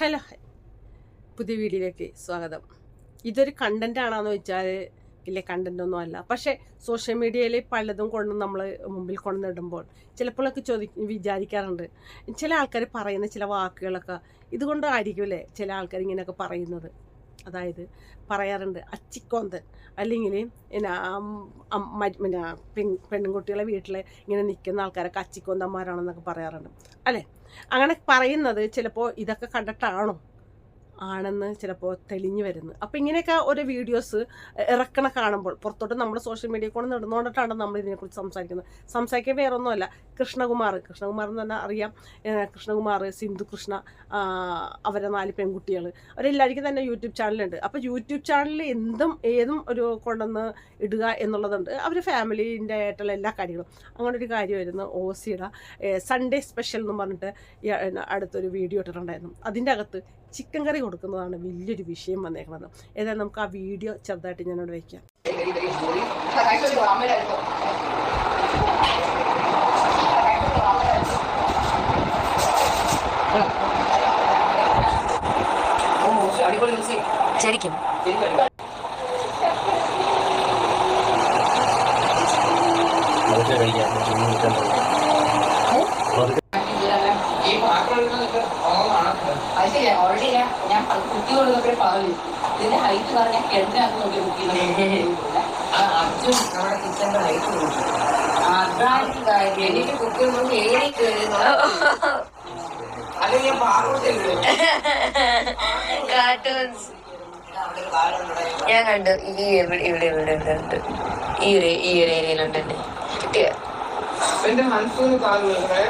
Hello. പുതിയ വീഡിയോയിലേക്ക് സ്വാഗതം. ഇതൊരു കണ്ടന്റ് ആണോന്ന് വെച്ചാൽ ഇല്ല കണ്ടന്റ് ഒന്നും അല്ല. പക്ഷേ സോഷ്യൽ മീഡിയയിൽ പലതും കൊണ്ട് നമ്മൾ മുമ്പിൽ കൊണ്ടുവന്നിടുമ്പോൾ ചിലപ്പോഴൊക്കെ ചോദി വിചാരിക്കാറുണ്ട്. ചില ആൾക്കാർ പറയുന്ന ചില വാക്കുകളൊക്കെ ഇതുകൊണ്ടായിരിക്കുമല്ലേ ചില ആൾക്കാർ ഇങ്ങനെയൊക്കെ പറയുന്നത്. അതായത് പറയാറുണ്ട് അച്ചിക്കോന്തൻ. അല്ലെങ്കിൽ പിന്നെ പിന്നെ പെൺ പെൺകുട്ടികളെ വീട്ടിൽ ഇങ്ങനെ നിൽക്കുന്ന ആൾക്കാരൊക്കെ അച്ചിക്കോന്തന്മാരാണെന്നൊക്കെ പറയാറുണ്ട്. അല്ലേ? അങ്ങനെ പറയുന്നത് ചിലപ്പോൾ ഇതൊക്കെ കണ്ടിട്ടാണോ? ആണെന്ന് ചിലപ്പോൾ തെളിഞ്ഞു വരുന്നു. അപ്പോൾ ഇങ്ങനെയൊക്കെ ഓരോ വീഡിയോസ് ഇറക്കണ കാണുമ്പോൾ പുറത്തോട്ട് നമ്മുടെ സോഷ്യൽ മീഡിയ കൊണ്ട് നടന്നുകൊണ്ടിട്ടാണ് നമ്മൾ ഇതിനെക്കുറിച്ച് സംസാരിക്കുന്നത്. സംസാരിക്കാൻ വേറെ ഒന്നുമല്ല കൃഷ്ണകുമാർ കൃഷ്ണകുമാർ എന്ന് പറഞ്ഞാൽ അറിയാം. കൃഷ്ണകുമാർ സിന്ധു കൃഷ്ണ അവരെ നാല് പെൺകുട്ടികൾ. അവരെല്ലാവർക്കും തന്നെ യൂട്യൂബ് ചാനലുണ്ട് അപ്പോൾ യൂട്യൂബ് ചാനലിൽ എന്തും ഏതും ഒരു കൊണ്ടുവന്ന് ഇടുക എന്നുള്ളതുണ്ട്. അവർ ഫാമിലീന്റെ ആയിട്ടുള്ള എല്ലാ കാര്യങ്ങളും. അങ്ങനെ ഒരു കാര്യമായിരുന്നു ഓസിയുടെ സൺഡേ സ്പെഷ്യൽ എന്ന് പറഞ്ഞിട്ട് അടുത്തൊരു വീഡിയോ ഇട്ടിട്ടുണ്ടായിരുന്നു. അതിന്റെ അകത്ത് ചിക്കൻ കറി കൊടുക്കുന്നതാണ് വലിയൊരു വിഷയം വന്നേക്കുന്നത് ഏതായാലും നമുക്ക് ആ വീഡിയോ ചെറുതായിട്ട് ഞാനോട് വയ്ക്കാം ശരിക്കും. കഴിക്കാം. ചുമ്മാ നിൽക്കാൻ ഈ പാത്രം എടുക്കുന്നതൊക്കെ ഓണമാണ് അത് ശരിയാ ഓൾറെഡി ഞാൻ ഞാൻ കുത്തി കൊടുത്തപ്പോഴേ പറഞ്ഞു ഇതിന്റെ ഹൈറ്റ് പറഞ്ഞാൽ കെട്ടിനകത്ത് നോക്കി. കുത്തി അർജുൻ നമ്മുടെ കിച്ചന്റെ അതാണ് അല്ലെങ്കിൽ ഞാൻ കാർട്ടൂൺസ് ഞാൻ കണ്ടു. ഈ ഇവിടെ ഇവിടെ ഇവിടെ ഇവിടെ ഉണ്ട്. ഈ ഒരു ഈ ഒരു ഏരിയയിലുണ്ട് എന്നെ കിട്ടിയ? എന്റെ മനസ്സിന് കാൽ വേറെ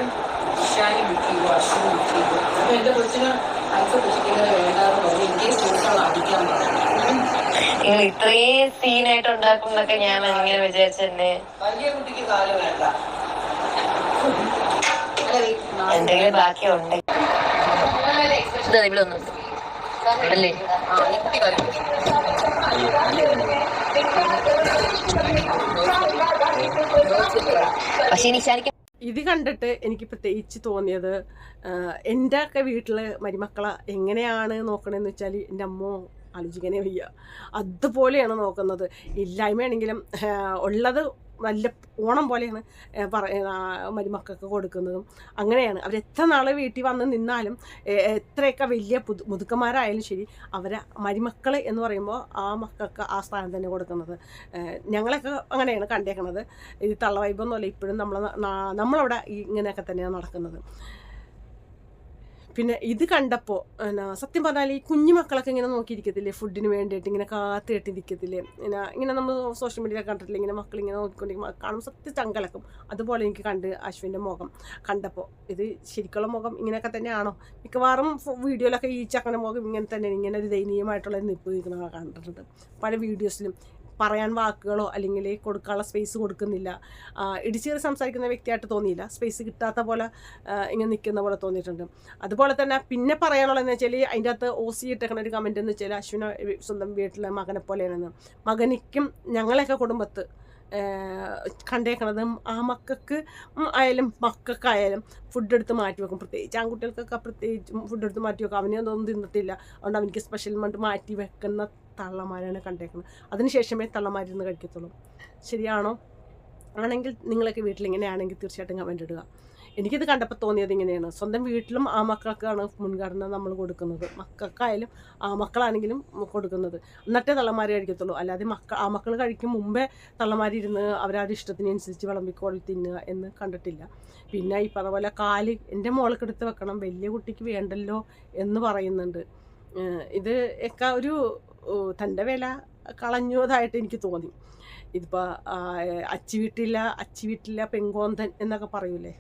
ഷാനി വിട്ടില്ല അശ്വൻ വിട്ടില്ല എന്റെ കൊച്ചിന് അൽസ പിടിക്കുന്നത് വേണ്ടാന്ന് പറഞ്ഞു എനിക്ക് സൂക്ഷം അടിക്കാൻ പറഞ്ഞു നിങ്ങൾ ഇത്രയും സീനായിട്ട് ഉണ്ടാക്കുന്നൊക്കെ ഞാൻ അങ്ങനെ വിചാരിച്ചെന്നെ വലിയ എന്തെങ്കിലും ബാക്കി ഉണ്ടെങ്കിൽ ഇവിടെ ഒന്നുണ്ട് അല്ലേ? പക്ഷെ ഇനി ശരിക്കും ഇത് കണ്ടിട്ട് എനിക്ക് പ്രത്യേകിച്ച് തോന്നിയത് എന്റെ ഒക്കെ വീട്ടിൽ മരുമക്കളെ എങ്ങനെയാണ് നോക്കണമെന്ന് വെച്ചാൽ എന്റെ അമ്മ ആലോചിക്കാനേ വയ്യ. അതുപോലെയാണ് നോക്കുന്നത്. ഇല്ലായ്മയാണെങ്കിലും ഉള്ളത് നല്ല ഓണം പോലെയാണ് പറ മരുമക്കൾക്ക് കൊടുക്കുന്നതും. അങ്ങനെയാണ്. അവർ എത്ര നാൾ വീട്ടിൽ വന്ന് നിന്നാലും എത്രയൊക്കെ വലിയ പുതു മുതുക്കന്മാരായാലും ശരി അവരെ മരുമക്കൾ എന്ന് പറയുമ്പോൾ ആ മക്കൾക്ക് ആ സ്ഥാനം തന്നെ കൊടുക്കുന്നത്. ഞങ്ങളൊക്കെ അങ്ങനെയാണ് കണ്ടേക്കണത്. ഈ തള്ള വൈബൊന്നുമല്ല ഇപ്പോഴും നമ്മൾ നമ്മളവിടെ ഇങ്ങനെയൊക്കെ തന്നെയാണ് നടക്കുന്നത്. പിന്നെ ഇത് കണ്ടപ്പോൾ എന്നാ സത്യം പറഞ്ഞാൽ ഈ കുഞ്ഞു മക്കളൊക്കെ ഇങ്ങനെ നോക്കിയിരിക്കത്തില്ലേ? ഫുഡിന് വേണ്ടിയിട്ട് ഇങ്ങനെ കാത്തു കെട്ടിരിക്കത്തില്ലേ ഇങ്ങനെ ഇങ്ങനെ നമ്മൾ സോഷ്യൽ മീഡിയ കണ്ടിട്ടില്ല? ഇങ്ങനെ മക്കൾ ഇങ്ങനെ നോക്കിക്കൊണ്ടിരിക്കും കാണുമ്പോൾ സത്യം ചങ്കലക്കും. അതുപോലെ എനിക്ക് കണ്ട് അശ്വിന്റെ മുഖം കണ്ടപ്പോൾ ഇത് ശരിക്കുള്ള മുഖം ഇങ്ങനെയൊക്കെ തന്നെയാണോ? മിക്കവാറും വീഡിയോയിലൊക്കെ ഈ ചക്കന മുഖം ഇങ്ങനെ തന്നെ ഇങ്ങനെ ഒരു ദയനീയമായിട്ടുള്ള നിപ്പ് നിൽക്കുന്നത് കണ്ടിട്ടുണ്ട് പല വീഡിയോസിലും പറയാൻ വാക്കുകളോ അല്ലെങ്കിൽ കൊടുക്കാനുള്ള സ്പേസ് കൊടുക്കുന്നില്ല. ഇടിച്ചേറി സംസാരിക്കുന്ന വ്യക്തിയായിട്ട് തോന്നിയില്ല. സ്പേസ് കിട്ടാത്ത പോലെ ഇങ്ങനെ നിൽക്കുന്ന പോലെ തോന്നിയിട്ടുണ്ട്. അതുപോലെ തന്നെ പിന്നെ പറയാനുള്ളതെന്ന് വെച്ചാൽ അതിന്റെ അകത്ത് ഓ സി ഇട്ടേക്കണ ഒരു കമന്റ് എന്ന് വെച്ചാൽ അശ്വിന സ്വന്തം വീട്ടിലെ മകനെ പോലെയാണെന്ന് മകനിക്കും ഞങ്ങളെയൊക്കെ കുടുംബത്ത് കണ്ടേക്കണതും ആ മക്കൾക്ക് ആയാലും മക്കൾക്കായാലും ഫുഡ് എടുത്ത് മാറ്റി വെക്കും. പ്രത്യേകിച്ച് ആൺകുട്ടികൾക്കൊക്കെ പ്രത്യേകിച്ച് ഫുഡ് എടുത്ത് മാറ്റി വെക്കും. അവനെ ഒന്നും തിന്നിട്ടില്ല. അതുകൊണ്ട് അവനിക്ക് സ്പെഷ്യൽ മണ്ട് മാറ്റി വെക്കുന്ന തള്ളമാരാണ് കണ്ടേക്കുന്നത് അതിനുശേഷമേ തള്ളമാരിന്ന് കഴിക്കത്തുള്ളൂ. ശരിയാണോ? ആണെങ്കിൽ നിങ്ങളൊക്കെ വീട്ടിൽ ഇങ്ങനെയാണെങ്കിൽ തീർച്ചയായിട്ടും കമന്റ് ഇടുക. എനിക്കിത് കണ്ടപ്പോൾ തോന്നിയത് ഇങ്ങനെയാണ്. സ്വന്തം വീട്ടിലും ആ മക്കൾക്കാണ് മുൻഗണന നമ്മൾ കൊടുക്കുന്നത്. മക്കൾക്കായാലും ആ മക്കളാണെങ്കിലും കൊടുക്കുന്നത്. എന്നിട്ടേ തള്ളമാരി കഴിക്കത്തുള്ളൂ. അല്ലാതെ മക്ക ആ മക്കൾ കഴിക്കും മുമ്പേ തള്ളമാരിരുന്ന് അവരവരുടെ ഇഷ്ടത്തിനനുസരിച്ച് വിളമ്പിക്കോളി തിന്നുക എന്ന് കണ്ടിട്ടില്ല. പിന്നെ ഈ പറഞ്ഞ പോലെ കാൽ എന്റെ മോൾക്ക് എടുത്ത് വെക്കണം. വലിയ കുട്ടിക്ക് വേണ്ടല്ലോ എന്ന് പറയുന്നുണ്ട്. ഇത് ഒക്കെ ഒരു തന്റെ വില കളഞ്ഞതായിട്ട് എനിക്ക് തോന്നി. ഇതിപ്പോൾ അച്ചി വീട്ടില്ല അച്ചി വീട്ടില്ല പെങ്കോന്തൻ എന്നൊക്കെ പറയൂലേ?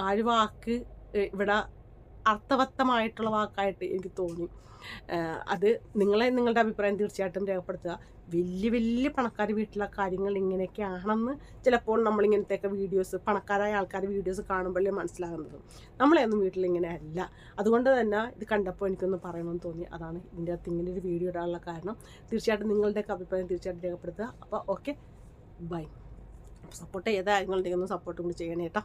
ആ ഒരു വാക്ക് ഇവിടെ അർത്ഥവത്തമായിട്ടുള്ള വാക്കായിട്ട് എനിക്ക് തോന്നി. അത് നിങ്ങളെ നിങ്ങളുടെ അഭിപ്രായം തീർച്ചയായിട്ടും രേഖപ്പെടുത്തുക. വലിയ വലിയ പണക്കാർ വീട്ടിലെ കാര്യങ്ങൾ ഇങ്ങനെയൊക്കെയാണെന്ന് ചിലപ്പോൾ നമ്മളിങ്ങനത്തെയൊക്കെ വീഡിയോസ് പണക്കാരായ ആൾക്കാർ വീഡിയോസ് കാണുമ്പോഴേ മനസ്സിലാകുന്നത്. നമ്മളെയൊന്നും വീട്ടിൽ ഇങ്ങനെ അല്ല അതുകൊണ്ട് തന്നെ ഇത് കണ്ടപ്പോൾ എനിക്കൊന്ന് പറയണമെന്ന് തോന്നി. അതാണ് ഇതിന്റെ അകത്ത് ഇങ്ങനെ ഒരു വീഡിയോ ഇടാനുള്ള കാരണം. തീർച്ചയായിട്ടും നിങ്ങളുടെയൊക്കെ അഭിപ്രായം തീർച്ചയായിട്ടും രേഖപ്പെടുത്തുക. അപ്പോൾ ഓക്കെ ബൈ സപ്പോർട്ട് ചെയ്താൽ നിങ്ങളുടെയൊന്നും സപ്പോർട്ടും കൂടി ചെയ്യണേ കേട്ടോ